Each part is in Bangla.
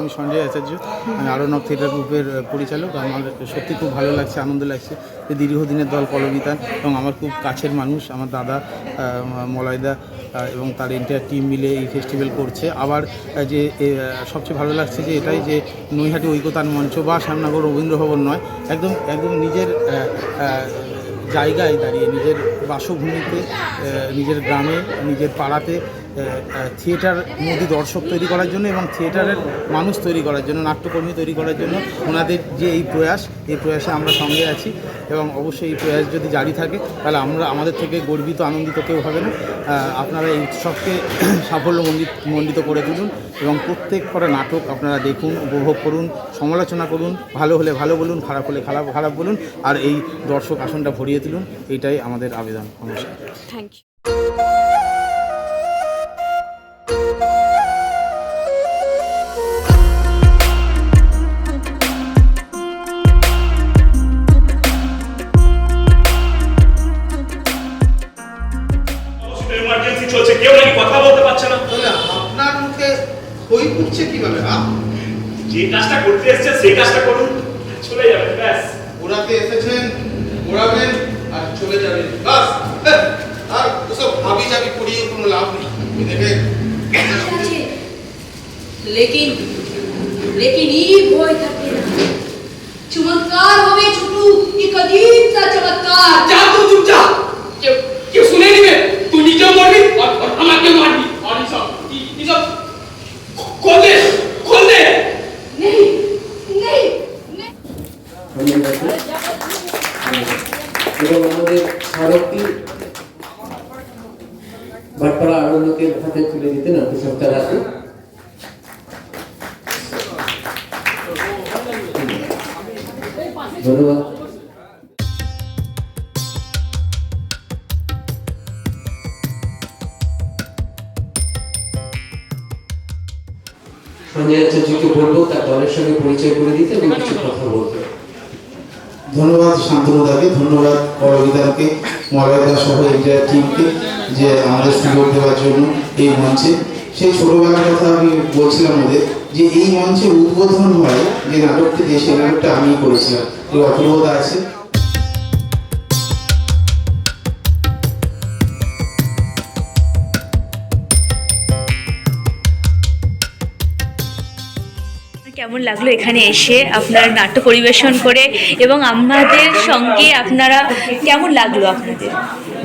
আমি সঞ্জয় আচার্য আমি আরণব থিয়েটার গ্রুপের পরিচালক। আমার সত্যি খুব ভালো লাগছে, আনন্দ লাগছে যে দীর্ঘদিনের দল কলবিতান এবং আমার খুব কাছের মানুষ, আমার দাদা মলয়দা এবং তার এন্টায়ার টিম মিলে এই ফেস্টিভ্যাল করছে। আবার যে সবচেয়ে ভালো লাগছে যে এটাই যে নৈহাটি ঐকতান মঞ্চ বা শ্যামনগর রবীন্দ্র ভবন নয়, একদম একদম নিজের জায়গায় দাঁড়িয়ে, নিজের বাসভূমিতে নিজের গ্রামে, নিজের পাড়াতে থিয়েটার মোদি দর্শক তৈরি করার জন্য এবং থিয়েটারের মানুষ তৈরি করার জন্য, নাট্যকর্মী তৈরি করার জন্য ওনাদের যে এই প্রয়াস, এই প্রয়াসে আমরা সঙ্গে আছি এবং অবশ্যই এই প্রয়াস যদি জারি থাকে, তাহলে আমরা, আমাদের থেকে গর্বিত, আনন্দিত কেউ হবে না। আপনারা এই উৎসবকে সাফল্য মণ্ডিত করে তুলুন এবং প্রত্যেক কটা নাটক আপনারা দেখুন, উপভোগ করুন, সমালোচনা করুন, ভালো হলে ভালো বলুন, খারাপ হলে খারাপ খারাপ বলুন, আর এই দর্শক আসনটা ভরিয়ে তুলুন, এটাই আমাদের আবেদন। নমস্কার। থ্যাংক ইউ চলছে কেউ নাকি কথা বলতে পারছে না। আপনার মুখে হই উঠছে কীভাবে যে কাজটা করতে এসছে সেই কাজটা করুন চলে যাবেন ব্যাস। ওরাতে এসেছেন ওড়াবেন আর চলে যাবেন বাস। হ্যাঁ, আর ওসব ভাবি যাবি করিয়ে কোনো লাভ নেই। দেখে लेकिन लेकिन ही ভয় থাকে না চমৎকার হবে ছোটু কি কদিম सा চমৎকার যা তুই চুপ যা কেউ কেউ শুনে নিবে তুই নিজেও মরবি আর আর আমাকে মারবি আর এসব কি- এসব খোল দে খোল দে नहीं नहीं नहीं এবং আমাদের স্মারকটি ভাটপাড়া আনন্দকের হাতে তুলে দিতেন আপনি সরকার হাতে ধন্যবাদ। পরিচয় করে দিতে এবং ধন্যবাদ শান্তনুদাকে ধন্যবাদ পরবিদাকে মলয়দা সহ টিমকে যে আমাদের সুযোগ দেওয়ার জন্য এই মঞ্চে। সেই ছোটবেলার কথা আমি বলছিলাম ওদের যে এই মঞ্চে উদ্বোধন হয় যে নাটকটি দেশের নাটকটা আমি করেছিলাম। অপূর্বতা আছে। কেমন লাগল এখানে এসে আপনার নাট্য পরিবেশন করে এবং আমাদের সঙ্গে আপনারা কেমন লাগল আপনাদের?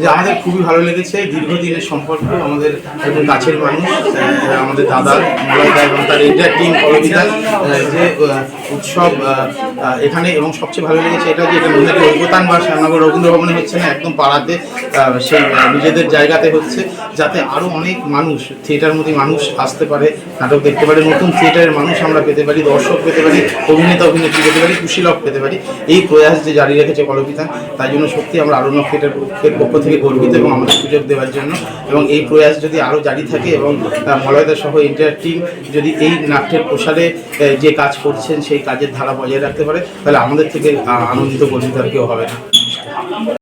যে আমাদের খুবই ভালো লেগেছে, দীর্ঘদিনের সম্পর্ক আমাদের একজন কাছের মানুষ আমাদের দাদা মলয়দা এবং তার এন্টার টিম কলবিদা যে উৎসব এখানে এবং সবচেয়ে ভালো লেগেছে এটা যে এটা নদীতে ঐকতান বা শ্যামনগর রবীন্দ্র ভবনে হচ্ছে না, একদম পাড়াতে সেই নিজেদের জায়গাতে হচ্ছে, যাতে আরও অনেক মানুষ থিয়েটার মধ্যে মানুষ আসতে পারে, নাটক দেখতে পারে, নতুন থিয়েটারের মানুষ আমরা পেতে পারি দর্শক পেতে পারি, অভিনেতা, অভিনেত্রী পেতে পারি কুশীলক পেতে পারি। এই প্রয়াস যে জারি রেখেছে কলবিতান তাই জন্য সত্যি আমরা আরণ্য গ্রুপের পক্ষ থেকে গর্বিত এবং আমাদের সুযোগ দেওয়ার জন্য। এবং এই প্রয়াস যদি আরও জারি থাকে এবং মলয়দা সহ ইন্টার টিম যদি এই নাট্যের প্রসারে যে কাজ করছেন, সেই কাজের ধারা বজায় রাখতে পারে, তাহলে আমাদের থেকে আনন্দিত গর্বিত আর কেউ হবে না।